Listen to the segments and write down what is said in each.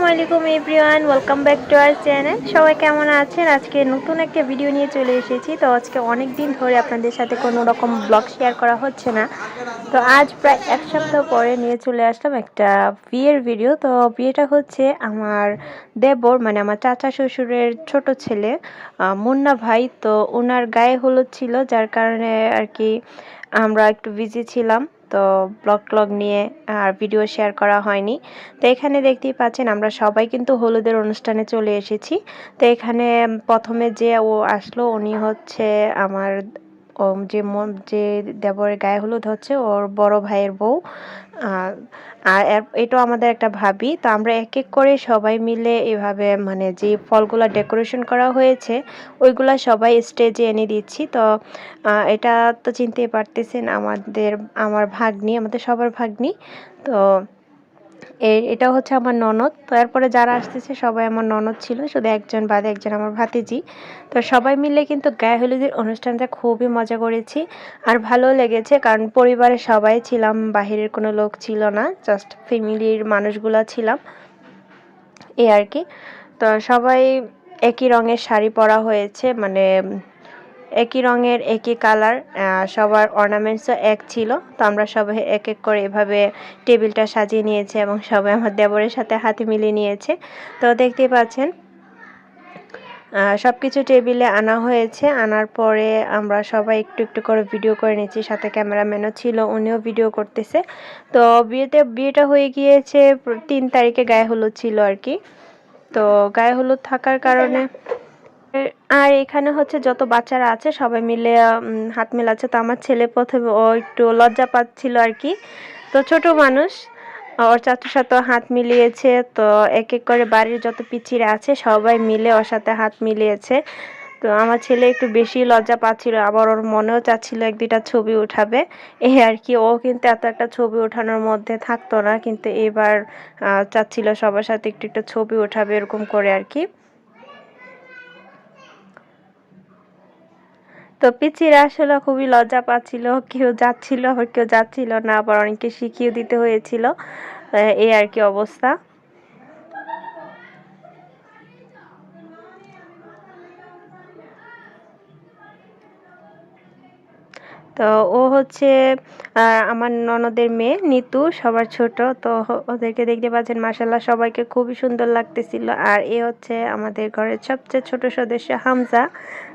আসসালামু আলাইকুম everyone, welcome back to our channel. সবাই কেমন আছেন? আজকে নতুন একটা ভিডিও নিয়ে চলে এসেছি। তো আজকে অনেক দিন ধরে আপনাদের সাথে কোনো রকম ব্লগ শেয়ার করা হচ্ছে না। তো আজ প্রায় এক সপ্তাহ পরে নিয়ে চলে আসলাম একটা বিয়ের ভিডিও। তো বিয়েটা হচ্ছে আমার দেবর মানে আমার চাচা শ্বশুরের ছোট ছেলে মুন্না ভাই। তো ওনার গায়ে হলুদ ছিল, যার কারণে আর কি আমরা একটু বিজি ছিলাম। তো ব্লগ ক্লগ নিয়ে আর ভিডিও শেয়ার করা হয়নি। তো এখানে দেখতেই পাচ্ছেন আমরা সবাই কিন্তু হলুদের অনুষ্ঠানে চলে এসেছি। তো এখানে প্রথমে যে ও আসলো, উনি হচ্ছে আমার যে যে দেবরের গায়ে হলুদ হচ্ছে, ওর বড় ভাইয়ের বউ। আর এটাও আমাদের একটা ভাবি। তো আমরা এক এক করে সবাই মিলে এভাবে মানে যে ফলগুলো ডেকোরেশন করা হয়েছে, ওইগুলা সবাই স্টেজে এনে দিচ্ছি। তো এটা তো চিনতেই পারতেছেন আমাদের, আমার ভাগ্নি, আমাদের সবার ভাগ্নি। তো এটা হচ্ছে আমার ননদ। তো এরপরে যারা আসতেছে, সবাই আমার ননদ ছিল, শুধু একজন বাদে একজন আমার ভাতিজি। তো সবাই মিলে কিন্তু গায়ে হলুদের অনুষ্ঠানটা খুবই মজা করেছি আর ভালো লেগেছে, কারণ পরিবারের সবাই ছিলাম, বাহিরের কোনো লোক ছিল না জাস্ট ফ্যামিলির মানুষগুলো ছিলাম। এই আর কি। তো সবাই একই রঙের শাড়ি পরা হয়েছে মানে একই রঙের একই কালার সবার অর্নামেন্টসও এক ছিল। তো আমরা সবাই এক এক করে এভাবে টেবিলটা সাজিয়ে নিয়েছে এবং সবাই আমার দেবরের সাথে হাতে মিলিয়ে নিয়েছে। তো দেখতেই পাচ্ছেন সব কিছু টেবিলে আনা হয়েছে। আনার পরে আমরা সবাই একটু একটু করে ভিডিও করে নিয়েছি সাথে ক্যামেরাম্যানও ছিল উনিও ভিডিও করতেছে। তো বিয়েতে বিয়েটা হয়ে গিয়েছে তিন তারিখে গায়ে হলুদ ছিল আর কি। তো গায়ে হলুদ থাকার কারণে আর এখানে হচ্ছে যত বাচ্চারা আছে সবাই মিলে হাত মেলাচ্ছে। তো আমার ছেলে প্রথমে ও একটু লজ্জা পাচ্ছিল আর কি। তো ছোট মানুষ, ওর চাচুর সাথে হাত মিলিয়েছে। তো এক এক করে বাড়ির যত পিচিরা আছে সবাই মিলে ওর সাথে হাত মিলিয়েছে। তো আমার ছেলে একটু বেশি লজ্জা পাচ্ছিল, আবার ওর মনেও চাচ্ছিল এক দুইটা ছবি উঠাবে। এই আর কি, ও কিন্তু এত একটা ছবি ওঠানোর মধ্যে থাকতো না, কিন্তু এবার চাচ্ছিল সবার সাথে একটু একটু ছবি উঠাবে এরকম করে আর কি। তো পিচিরা আসলে খুবই লজ্জা পাচ্ছিল, কেউ যাচ্ছিল, আবার কেউ যাচ্ছিল না, আবার অনেককে শিখিয়ে দিতে হয়েছিল এই আর কি অবস্থা। তো ও হচ্ছে আমার ননদের মেয়ে, নিতু, সবার ছোট। তো ওদেরকে দেখতে পাচ্ছেন মাসাল্লাহ সবাইকে খুবই সুন্দর লাগতেছিল। আর এ হচ্ছে আমাদের ঘরের সবচেয়ে ছোট সদস্য হামজা।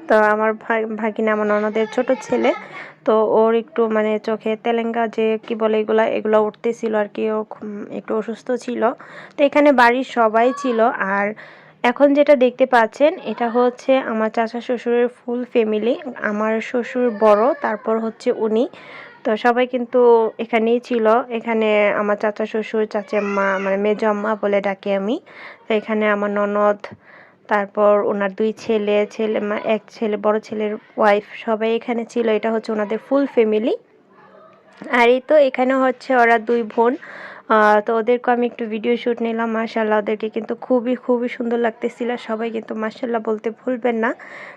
তো আমার ভাগ- ভাগিনা আমার ননদের ছোট ছেলে। তো ওর একটু মানে চোখে তেলেঙ্গা যে কি বলে এগুলা, এগুলো উঠতেছিল আর কি। ও একটু অসুস্থ ছিল। তো এখানে বাড়ির সবাই ছিল। আর এখন যেটা দেখতে পাচ্ছেন, এটা হচ্ছে আমার চাচা শ্বশুরের ফুল ফ্যামিলি আমার শ্বশুর বড়, তারপর হচ্ছে উনি। তো সবাই কিন্তু এখানেই ছিল, এখানে আমার চাচা শ্বশুর, চাচাম্মা মানে মেজো আম্মা বলে ডাকি আমি। তো এখানে আমার ননদ, তারপর ওনার দুই ছেলে ছেলে এক ছেলে, বড় ছেলের ওয়াইফ সবাই এখানে ছিল, এটা হচ্ছে ওনাদের ফুল ফ্যামিলি আর এই তো এখানে হচ্ছে ওরা দুই বোন তো ওদেরকে আমি একটু ভিডিও শ্যুট নিলাম মাশাল্লাহ ওদেরকে কিন্তু খুবই খুবই সুন্দর লাগতেছিল। সবাই কিন্তু মাশাল্লাহ বলতে ভুলবেন না।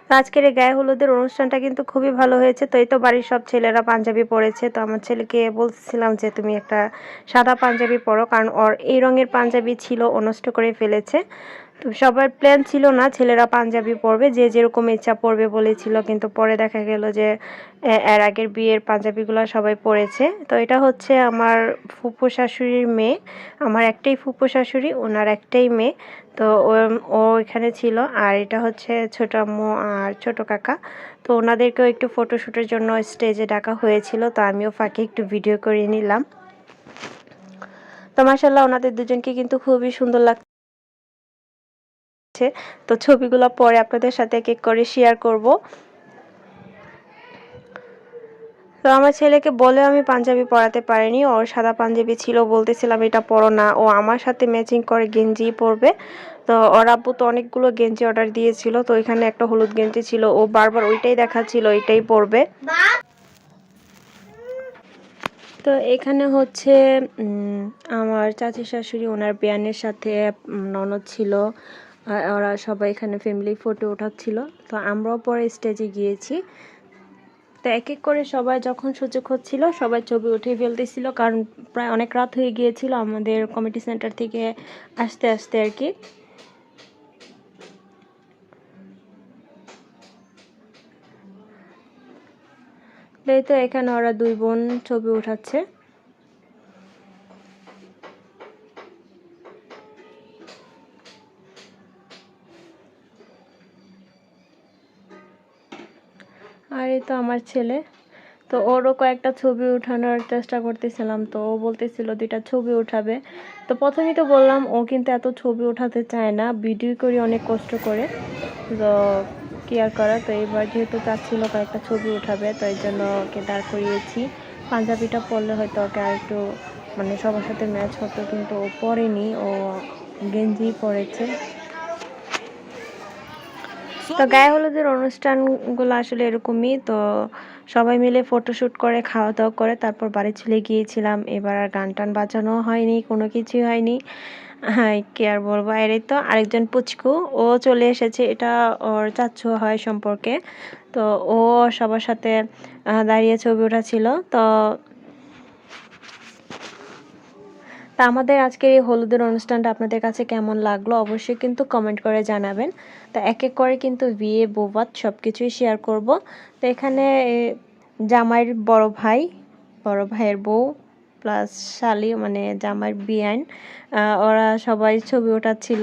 তো আজকের এই গায়ে হলুদের অনুষ্ঠানটা কিন্তু খুবই ভালো হয়েছে। তো এই তো বাড়ির সব ছেলেরা পাঞ্জাবি পরেছে। তো আমার ছেলেকে বলছিলাম যে, তুমি একটা সাদা পাঞ্জাবি পরো। কারণ ওর এই রঙের পাঞ্জাবি ছিল, অনষ্ট নষ্ট করে ফেলেছে। তো সবার প্ল্যান ছিল না, ছেলেরা পাঞ্জাবি পরবে, যে যেরকম ইচ্ছা পরবে বলেছিল, কিন্তু পরে দেখা গেল যে এর আগের বিয়ের পাঞ্জাবিগুলো সবাই পরেছে। তো এটা হচ্ছে আমার ফুপু শাশুড়ির মেয়ে, আমার একটাই ফুপু শাশুড়ি, ওনার একটাই মেয়ে। তো ও- এখানে ছিল, আর এটা হচ্ছে ছোট আম্মু আর ছোট কাকা। তো ওনাদেরকেও একটু ফটোশ্যুটের জন্য স্টেজে ডাকা হয়েছিল, তো আমিও ফাঁকে একটু ভিডিও করে নিলাম। তো মাসাল্লাহ ওনাদের দুজনকে কিন্তু খুবই সুন্দর লাগছে তো ছবিগুলো পরে আপনাদের সাথে এক এক করে শেয়ার করব। তো আমার ছেলেকে বলে আমি পাঞ্জাবি পরাতে পারিনি। ওর সাদা পাঞ্জাবি ছিল, বলতেছিলাম এটা পরো না। ও আমার সাথে ম্যাচিং করে গেঞ্জি পরবে। তো ওর আব্বু তো অনেকগুলো গেঞ্জি অর্ডার দিয়েছিল। তো এখানে একটা হলুদ গেঞ্জি ছিল। ও বারবার ওইটাই দেখাচ্ছিল ওইটাই পরবে। তো এখানে হচ্ছে আমার চাচি শাশুড়ি, ওনার বিয়ানের সাথে ননদ ছিল। আর ওরা সবাই এখানে ফ্যামিলি ফটো ওঠাচ্ছিল। তো আমরাও পরে স্টেজে গিয়েছি। তো এক এক করে সবাই যখন সুযোগ হচ্ছিল, সবাই ছবি উঠিয়ে ফেলতেছিল। কারণ প্রায় অনেক রাত হয়ে গিয়েছিল আমাদের কমিটি সেন্টার থেকে আসতে আসতে আর কি। তো এখানে ওরা দুই বোন ছবি উঠাচ্ছে। তো আমার ছেলে। তো ওরও কয়েকটা ছবি উঠানোর চেষ্টা করতেছিলাম। তো ও বলতেছিল দুইটা ছবি উঠাবে। তো প্রথমেই তো বললাম, ও কিন্তু এত ছবি উঠাতে চায় না। ভিডিও করি অনেক কষ্ট করে। তো কি আর করা? তো এবার যেহেতু চাচ্ছিল কয়েকটা ছবি উঠাবে, তো এই জন্য ওকে দাঁড় করিয়েছি। পাঞ্জাবিটা পরলে হয়তো ওকে আর একটু মানে সবার সাথে ম্যাচ হতো, কিন্তু ও পরেনি। ও গেঞ্জি পরেছে। তো গায়ে হলুদের অনুষ্ঠানগুলো আসলে এরকমই তো সবাই মিলে ফটোশ্যুট করে খাওয়া দাওয়া করে তারপর বাড়ি চলে গিয়েছিলাম। এবার আর গান টান বাজানো হয়নি কোনো কিছুই হয়নি। হ্যাঁ কি আর বলব? এর তো আরেকজন পুচকু ও চলে এসেছে। এটা ওর চাচ্ছু হয় সম্পর্কে। তো ও সবার সাথে দাঁড়িয়ে ছবি উঠাছিল তো তা আমাদের আজকের এই হলুদের অনুষ্ঠানটা আপনাদের কাছে কেমন লাগল অবশ্যই কিন্তু কমেন্ট করে জানাবেন। তা এক এক করে কিন্তু বিয়ে, বৌভাত সব কিছুই শেয়ার করব। তো এখানে জামাইয়ের বড় ভাই, বড় ভাইয়ের বউ প্লাস শালি মানে জামাইয়ের বিয়ান ওরা সবাই ছবি ওঠাচ্ছিল।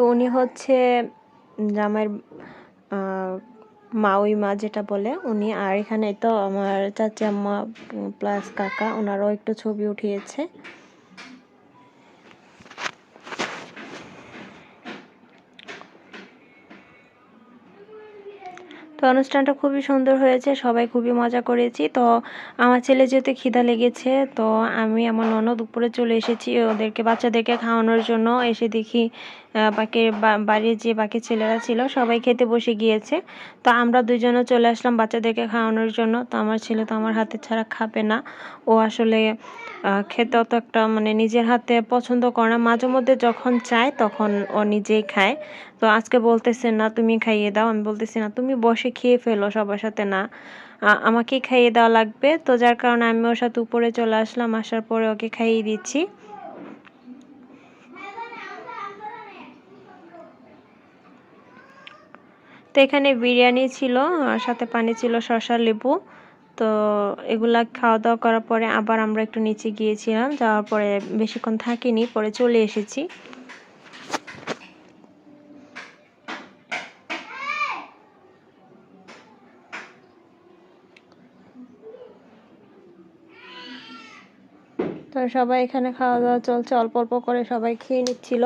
তো উনি হচ্ছে জামাইয়ের মা ওই মা যেটা বলে উনি। আর এখানে তো আমার চাচি, আম্মা, প্লাস কাকা, ওনারাও একটু ছবি উঠিয়েছে। তো অনুষ্ঠানটা খুবই সুন্দর হয়েছে, সবাই খুবই মজা করেছি। তো আমার ছেলে যেহেতু খিদা লেগেছে, তো আমি আমার ননদ উপরে চলে এসেছি ওদেরকে, বাচ্চাদেরকে খাওয়ানোর জন্য। এসে দেখি বাকি বাড়ির যে বাকি ছেলেরা ছিল, সবাই খেতে বসে গিয়েছে। তো আমরা দুজনে চলে আসলাম বাচ্চাদেরকে খাওয়ানোর জন্য। তো আমার ছেলে তো আমার হাতে ছাড়া খাবে না। ও আসলে খেতে অত একটা মানে নিজের হাতে পছন্দ করে না। মাঝে মধ্যে যখন চায় তখন ও নিজেই খায়। তো আজকে বলতেছে, না, তুমি খাইয়ে দাও। আমি বলতেছি, না, তুমি বসে খেয়ে ফেলো সবার সাথে, না। আমাকে খাইয়ে দেওয়া লাগবে। তো যার কারণে আমি ওর সাথে উপরে চলে আসলাম। আসার পরে ওকে খাইয়ে দিচ্ছি। তো এখানে বিরিয়ানি ছিল, আর সাথে পানি ছিল শসা, লেবু। তো এগুলা খাওয়া দাওয়া করার পরে আবার আমরা একটু নিচে গিয়েছিলাম, যাওয়ার পরে বেশিক্ষণ থাকিনি, পরে চলে এসেছি। তো সবাই এখানে খাওয়া দাওয়া চলছে, অল্প অল্প করে সবাই খেয়ে নিচ্ছিল।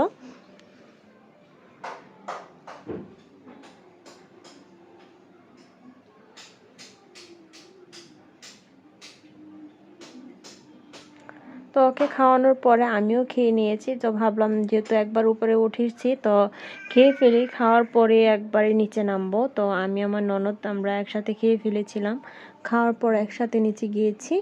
ওকে খাওয়ানোর পরে আমিও খেয়ে নিয়েছি। তো ভাবলাম যেহেতু একবার উপরে উঠেছি, তো খেয়ে ফেলি। খাওয়ার পরে একবারে নিচে নামবো। তো আমি আমার ননদ, আমরা একসাথে খেয়ে ফেলেছিলাম। খাওয়ার পর একসাথে নিচে গিয়েছি।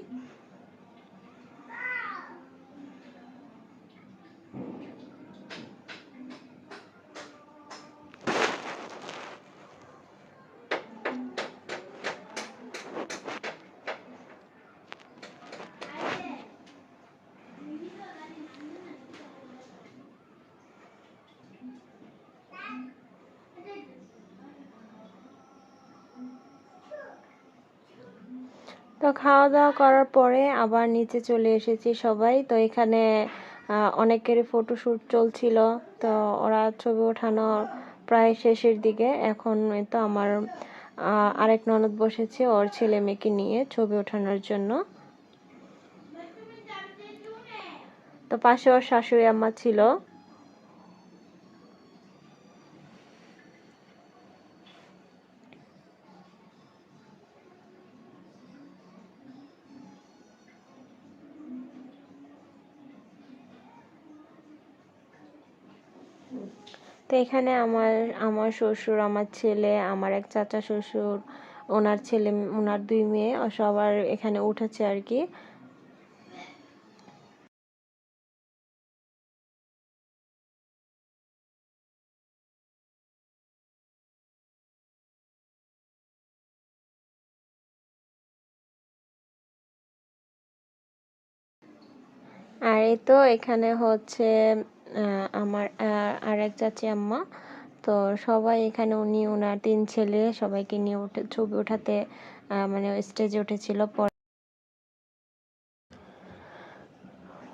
খাওয়া দাওয়া করার পরে আবার নিচে চলে এসেছি সবাই। তো এখানে অনেকেরই ফটোশ্যুট চলছিল। তো ওরা ছবি ওঠানো প্রায় শেষের দিকে। এখন তো আমার আরেক ননদ বসেছে ওর ছেলে মেয়েকে নিয়ে ছবি ওঠানোর জন্য। তো পাশে ওর শাশুড়ি আম্মা ছিল। তো এখানে আমার আমার শ্বশুর, আমার ছেলে, আমার এক চাচা শ্বশুর, ওনার ছেলে, ওনার দুই মেয়ে, সবার এখানে উঠেছে আর কি। আর এই তো এখানে হচ্ছে আমার আর এক চাচি আম্মা। তো সবাই এখানে উনি ওনার তিন ছেলে, সবাইকে নিয়ে উঠে, ছবি ওঠাতে মানে স্টেজে উঠেছিল।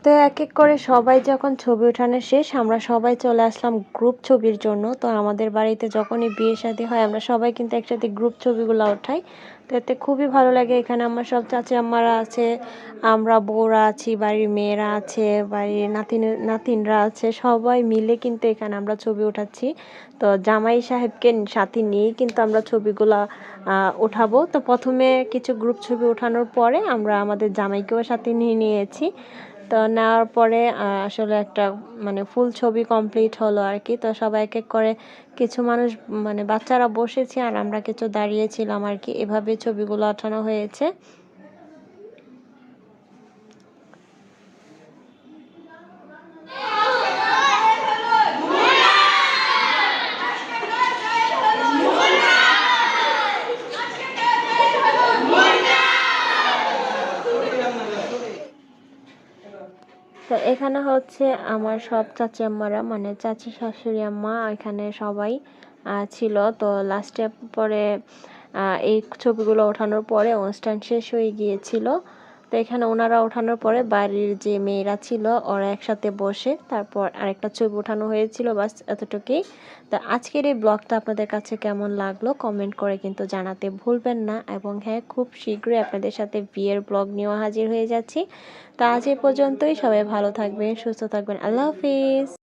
তো এক এক করে সবাই যখন ছবি ওঠানো শেষ, আমরা সবাই চলে আসলাম গ্রুপ ছবির জন্য। তো আমাদের বাড়িতে যখনই বিয়ে শাদী হয়, আমরা সবাই কিন্তু একসাথে গ্রুপ ছবিগুলো ওঠাই। তো এতে খুবই ভালো লাগে। এখানে আমার সব চাচি আম্মারা আছে, আমরা বউরা আছি, বাড়ির মেয়েরা আছে, বাড়ির নাতিন, নাতিনরা আছে, সবাই মিলে কিন্তু এখানে আমরা ছবি উঠাচ্ছি। তো জামাই সাহেবকে সাথে নিয়েই কিন্তু আমরা ছবিগুলা ওঠাবো তো প্রথমে কিছু গ্রুপ ছবি ওঠানোর পরে আমরা আমাদের জামাইকেও সাথে নিয়ে নিয়েছি। তো নেওয়ার পরে আসলে একটা মানে ফুল ছবি কমপ্লিট হলো আর কি। তো সবাই এক এক করে কিছু মানুষ মানে বাচ্চারা বসেছে আর আমরা কিছু দাঁড়িয়েছিলাম আর কি। এভাবে ছবিগুলো ওঠানো হয়েছে তো এখানে হচ্ছে আমার সব চাচি আম্মারা মানে চাচি, শাশুড়ি, আম্মা এখানে সবাই ছিল। তো লাস্টে পরে এই ছবিগুলো ওঠানোর পরে অনুষ্ঠান শেষ হয়ে গিয়েছিল। তো এখানে ওনারা ওঠানোর পরে বাড়ির যে মেয়েরা ছিল, ওরা একসাথে বসে তারপর আরেকটা ছবি ওঠানো হয়েছিল বাস এতটুকুই। তো আজকের এই ব্লগটা আপনাদের কাছে কেমন লাগল কমেন্ট করে কিন্তু জানাতে ভুলবেন না এবং হ্যাঁ খুব শীঘ্রই আপনাদের সাথে বিয়ের ব্লগ নিয়েও হাজির হয়ে যাচ্ছি। তো আজ এই পর্যন্তই, সবাই ভালো থাকবেন, সুস্থ থাকবেন, আল্লাহ হাফিজ।